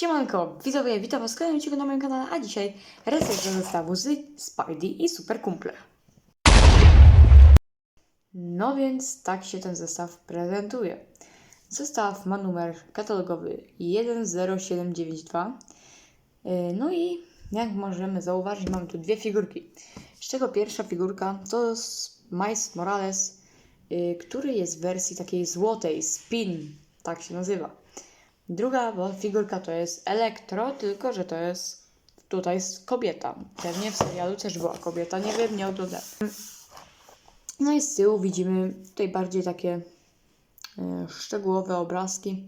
Siemanko, widzowie, witam was w kolejnym odcinku na moim kanale, a dzisiaj recenzja zestawu z Spidey i Super Kumple. No więc tak się ten zestaw prezentuje. Zestaw ma numer katalogowy 10792. Yy, No i jak możemy zauważyć, mamy tu dwie figurki. Z czego pierwsza figurka to Miles Morales, yy, który jest w wersji takiej złotej, spin, tak się nazywa. Druga bo figurka to jest Elektro, tylko że to jest tutaj kobieta. Pewnie w serialu też była kobieta, nie wiem, nie oglądałem. No i z tyłu widzimy tutaj bardziej takie e, szczegółowe obrazki.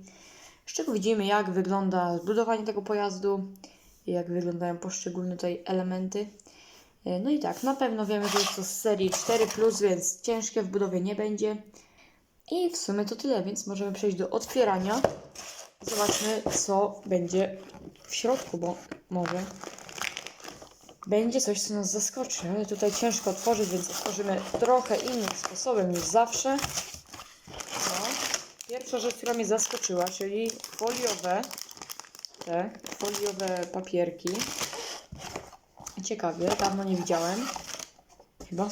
Z czego widzimy, jak wygląda zbudowanie tego pojazdu, jak wyglądają poszczególne tutaj elementy. E, No i tak, na pewno wiemy, że jest to z serii 4, więc ciężkie w budowie nie będzie. I w sumie to tyle, więc możemy przejść do otwierania. Zobaczmy, co będzie w środku, bo może będzie coś, co nas zaskoczy. Ale tutaj ciężko otworzyć, więc otworzymy trochę innym sposobem niż zawsze. No. Pierwsza rzecz, która mnie zaskoczyła, czyli foliowe, te foliowe papierki. Ciekawie, dawno nie widziałem. Chyba.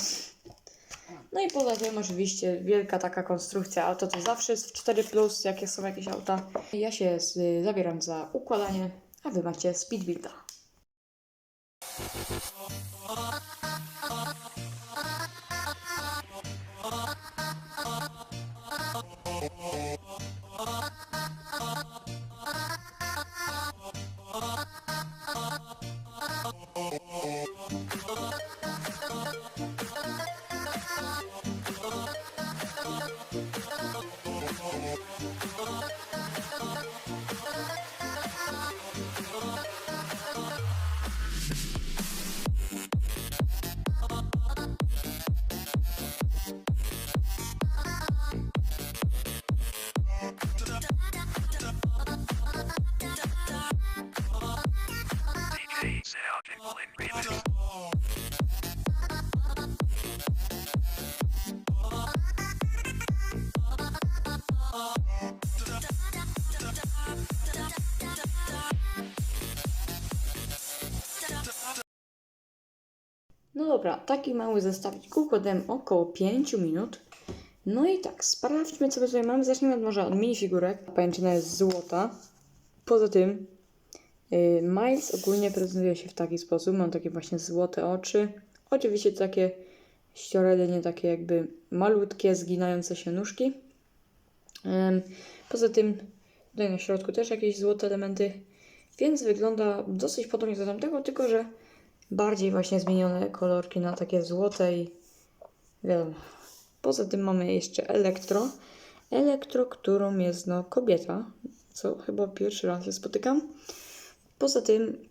No i poza tym oczywiście wielka taka konstrukcja auto to zawsze jest w 4, jakie są jakieś auta. Ja się z, zabieram za układanie, a wy macie speedbuilda. No dobra, taki mały zestawik układałem około 5 minut. No i tak, sprawdźmy co tutaj mamy. Zacznijmy od, może od minifigurek. Pajęczyna jest złota. Poza tym Miles ogólnie prezentuje się w taki sposób. Mam takie właśnie złote oczy. Oczywiście takie ściorele, takie jakby malutkie, zginające się nóżki. Poza tym tutaj na środku też jakieś złote elementy. Więc wygląda dosyć podobnie do tamtego, tylko że bardziej właśnie zmienione kolorki na takie złote i wiadomo. Poza tym mamy jeszcze elektro. Elektro, którą jest no kobieta, co chyba pierwszy raz się spotykam. Poza tym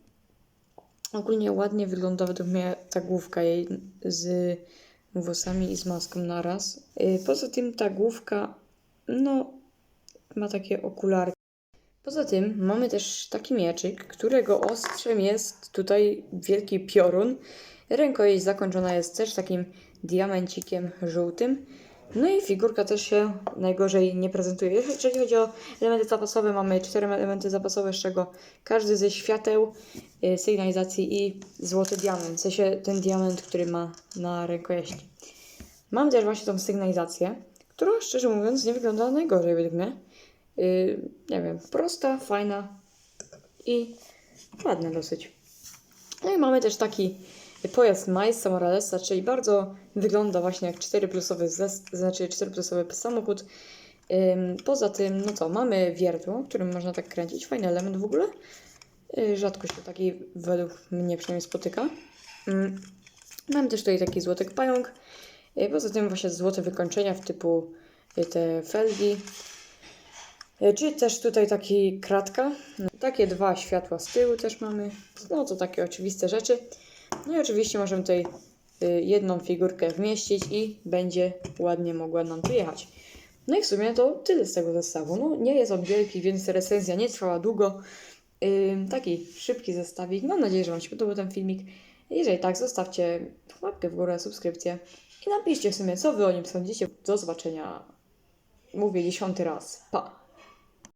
ogólnie ładnie wygląda według mnie ta główka jej z włosami i z maską naraz. Yy, Poza tym ta główka, no, ma takie okulary. Poza tym mamy też taki mieczyk, którego ostrzem jest tutaj wielki piorun. Rękojeść zakończona jest też takim diamencikiem żółtym. No i figurka też się najgorzej nie prezentuje. Jeżeli chodzi o elementy zapasowe, mamy cztery elementy zapasowe, z czego każdy ze świateł, y, sygnalizacji i złoty diament. W sensie ten diament, który ma na rękojeści. Mam też właśnie tą sygnalizację, która szczerze mówiąc nie wygląda najgorzej według mnie. Yy, nie wiem, prosta, fajna i ładna dosyć. No i mamy też taki pojazd Milesa Moralesa, czyli bardzo wygląda właśnie jak 4 plusowy, znaczy 4 plusowy samochód. Poza tym, no co, mamy wiertło, którym można tak kręcić, fajny element w ogóle. Yy, rzadko się taki według mnie przynajmniej spotyka. Ym, Mam też tutaj taki złotek pająk. Yy, Poza tym właśnie złote wykończenia w typu yy, te felgi. Czy też tutaj taki kratka. No, takie dwa światła z tyłu też mamy. No to takie oczywiste rzeczy. No i oczywiście możemy tutaj y, jedną figurkę wmieścić i będzie ładnie mogła nam tu jechać. No i w sumie to tyle z tego zestawu. No nie jest on wielki, więc recenzja nie trwała długo. Ym, taki szybki zestawik. Mam nadzieję, że Wam się podobał ten filmik. Jeżeli tak, zostawcie łapkę w górę, subskrypcję i napiszcie w sumie, co Wy o nim sądzicie. Do zobaczenia. Mówię dziesiąty raz. Pa!